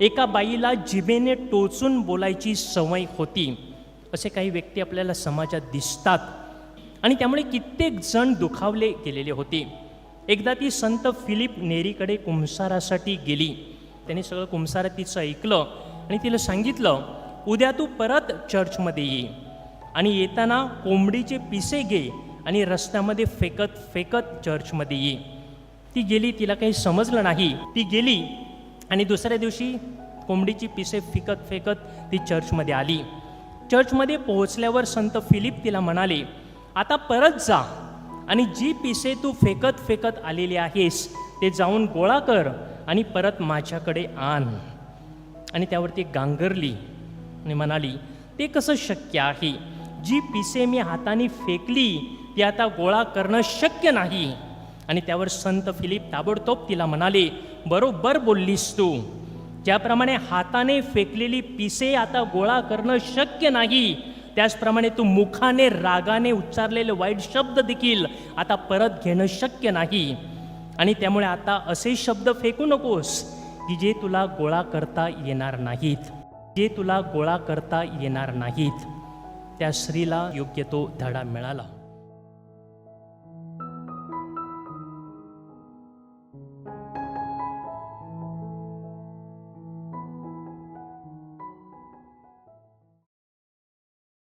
एका बाईला जिभेने टोचून बोलायची सवय होती. असे काही व्यक्ती आपल्याला समाजात दिसतात. आणि त्यामुळे कित्येक जण दुखावले गेलेले होते. एकदा ती संत फिलिप नेरीकडे कुंसारासाठी गेली. त्याने सगळं कुंसार तिचं ऐकलं आणि तिला सांगितलं उद्या तू परत चर्चमध्ये ये. आणि येताना कोंबडीचे पिसे घे आणि रस्त्यामध्ये फेकत फेकत चर्चमध्ये ये. ती गेली तिला काही समजलं नाही. ती गेली आणि दुसऱ्या दिवशी कोंबडीची पिसे फिकत फेकत ती चर्चमध्ये आली. चर्चमध्ये पोहोचल्यावर संत फिलिप तिला म्हणाले आता परत जा आणि जी पिसे तू फेकत फेकत आलेली आहेस ते जाऊन गोळा कर आणि परत माझ्याकडे आण. आणि त्यावरती गांगरली आणि म्हणाली ते कसं शक्य आहे? जी पिसे मी हाताने फेकली ती आता गोळा करणं शक्य नाही. आणि त्यावर संत फिलिप ताबडतोब तिला म्हणाले बरोबर बोललीस तू. ज्याप्रमाणे हाताने फेकलेली पिसे आता गोळा करणं शक्य नाही त्याचप्रमाणे तू मुखाने रागाने उच्चारलेले वाईट शब्द देखील आता परत घेणं शक्य नाही. आणि त्यामुळे आता असे शब्द फेकू नकोस की जे तुला गोळा करता येणार नाहीत. जे तुला गोळा करता येणार नाहीत. त्या स्त्रीला योग्य तो धडा मिळाला.